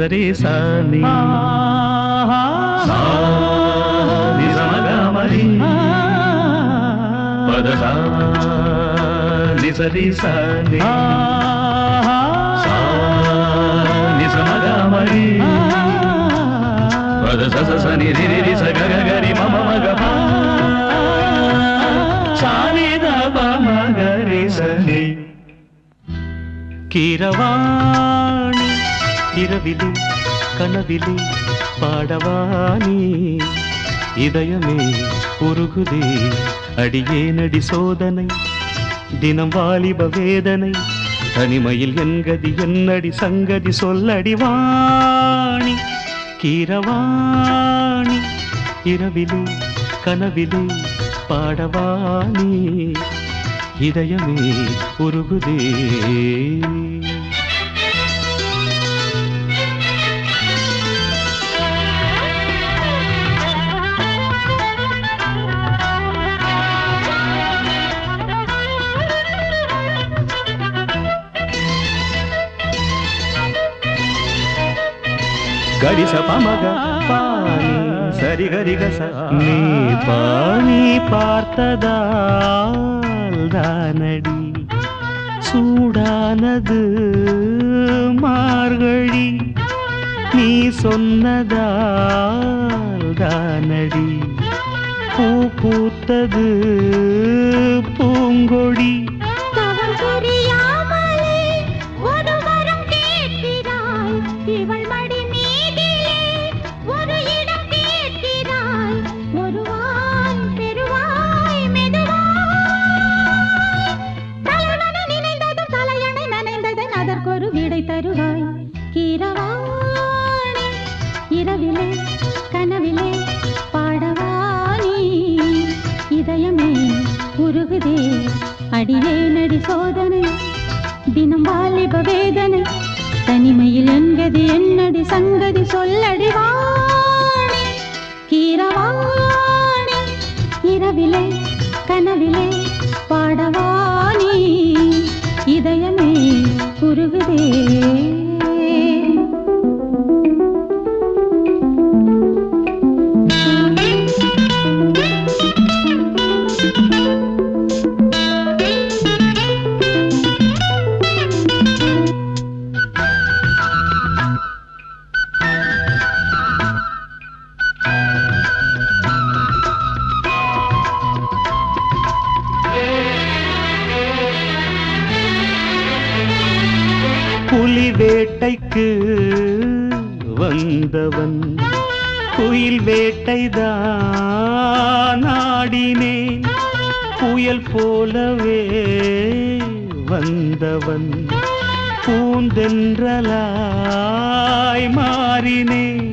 సరి సాని సరి సాని నిజమగమరి పద సగ గరి మమ మగ సాని ద మగరి సని కీరవా இரவிலும் கனவிலும் பாடவாணி இதயமே உருகுதே அடியே நடி சோதனை தினம் வாலிப வேதனை தனிமையில் என்கதி என்னடி சங்கதி சொல்லடி வாணி கீரவாணி இரவிலே கனவிலே பாடவாணி இதயமே உருகுதே. గడిస పమగ పాని సరి గరి గస நீ பாணி பார்த்ததால் தானடி சூடானது மார்கழி நீ சொன்னதால் தானடி பூ பூத்தது பூங்கொடி அடியே நடி சோதனை தினம் வாலிப வேதனை தனிமையில் என்கதி என்னடி சங்கதி சொல்லடி வாணி. கீரவாணி இரவிலே கனவிலே பாடவாணி. இதயமே உருகுதே வேட்டைக்கு வந்தவன். குயில் வேட்டைதான் ஆடினேன். புயல் போலவே வந்தவன். பூந்தென்றலாய் மாறினேன்.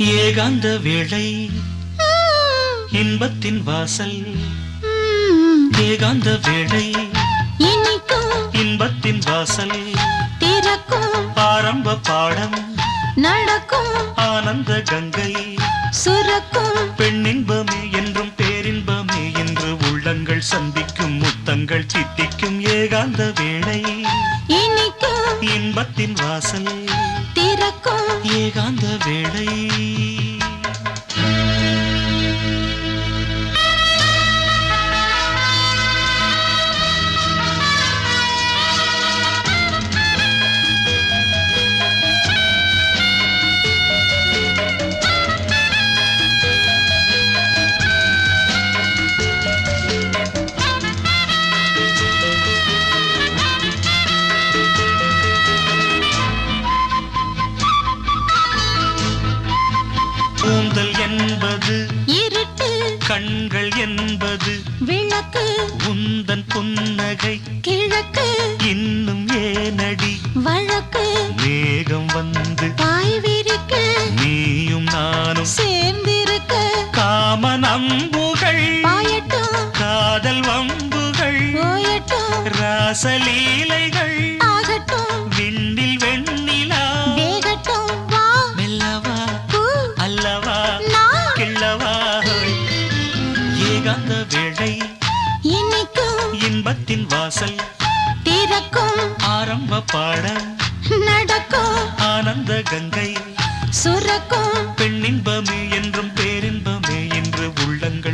ஏகாந்த வேளை இன்பத்தின் வாசல். ஏகாந்த வேளை இன்பத்தின் வாசல். திறக்கும் ஆரம்ப பாடம் நடக்கும் ஆனந்த கங்கை. சுரக்கும் பெண்ணின்பமே என்றும் பேரின்பமே என்று உள்ளங்கள் சந்திக்கும் முத்தங்கள் தித்திக்கும் ஏகாந்த வேளை. இன்பத்தின் வாசல். திறக்கும் ஏகாந்த கண்கள் என்பது விளக்கு உந்தன் புன்னகை கிழக்கு இன்னும் ஏனடி வழக்கு வேகம் வந்து தாய் விரிக்க நீயும் நானும் சேர்ந்திருக்க காம நம்புகள் காதல் வம்புகள் ராசலீலைகள்.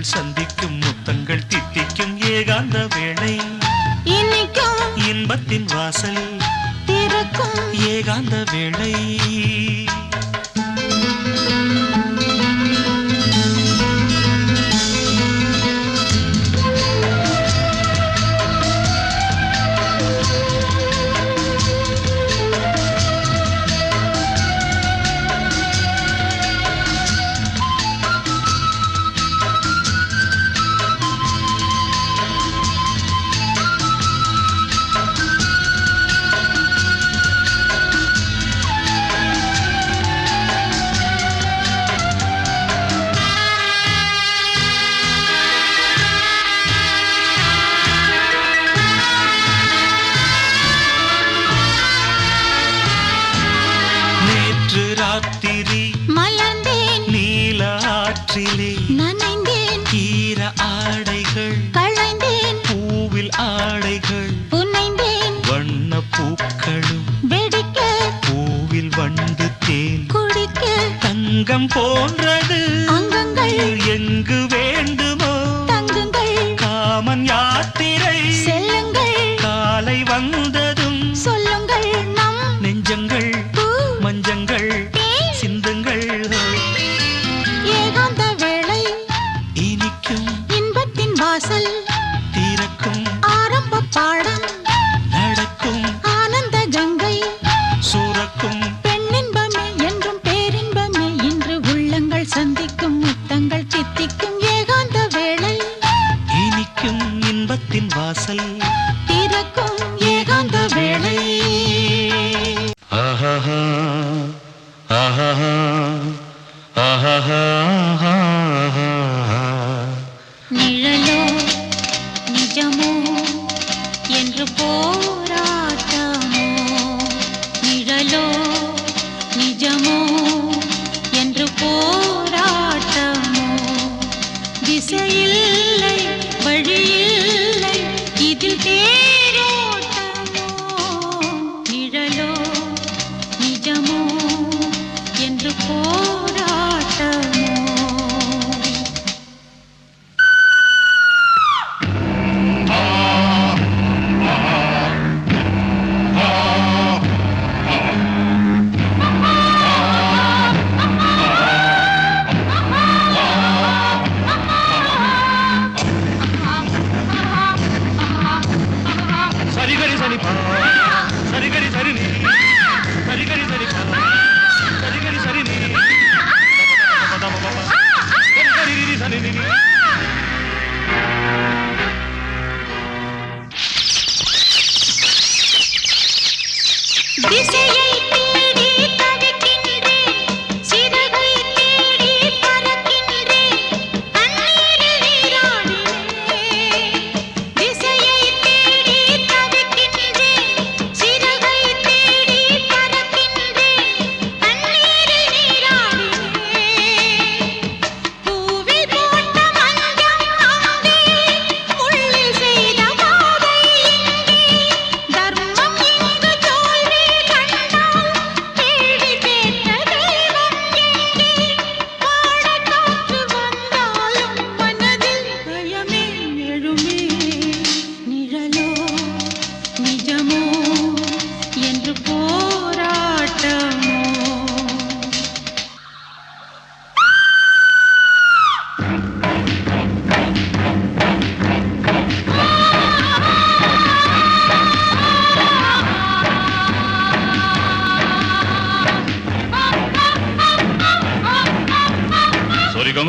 சந்திக்கும் முத்தங்கள் தித்திக்கும் ஏகாந்த வேளை. இன்பத்தின் வாசல் திறக்கும் ஏகாந்த வேளை. குடித்தேன். குடிக்க தங்கம் போன்றது. அங்கங்கள். எங்கு வேண்டுமோ. தங்குங்கள். காமன் யாத்திரை. நிழலோ நிஜமோ என்று போராட்டமோ? நிழலோ நிஜமோ என்று போராட்டமோ? திசையில்லை வழியில்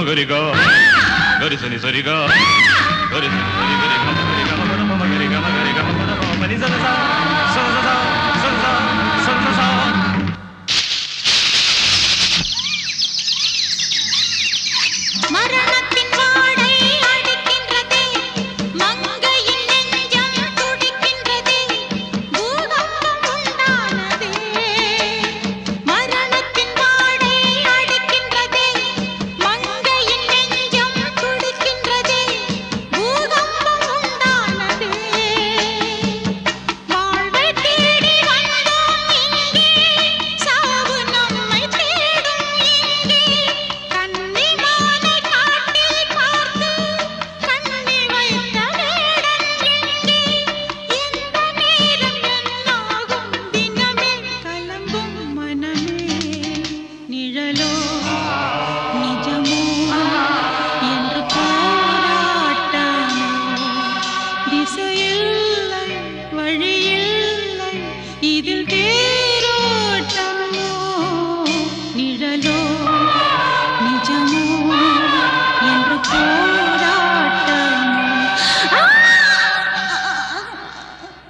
గరిగా గరిసని సరిగా గరిసని సరిగా గరిగా గరిగా గరిగా గరిగా గరిగా గరిగా గరిగా గరిగా గరిగా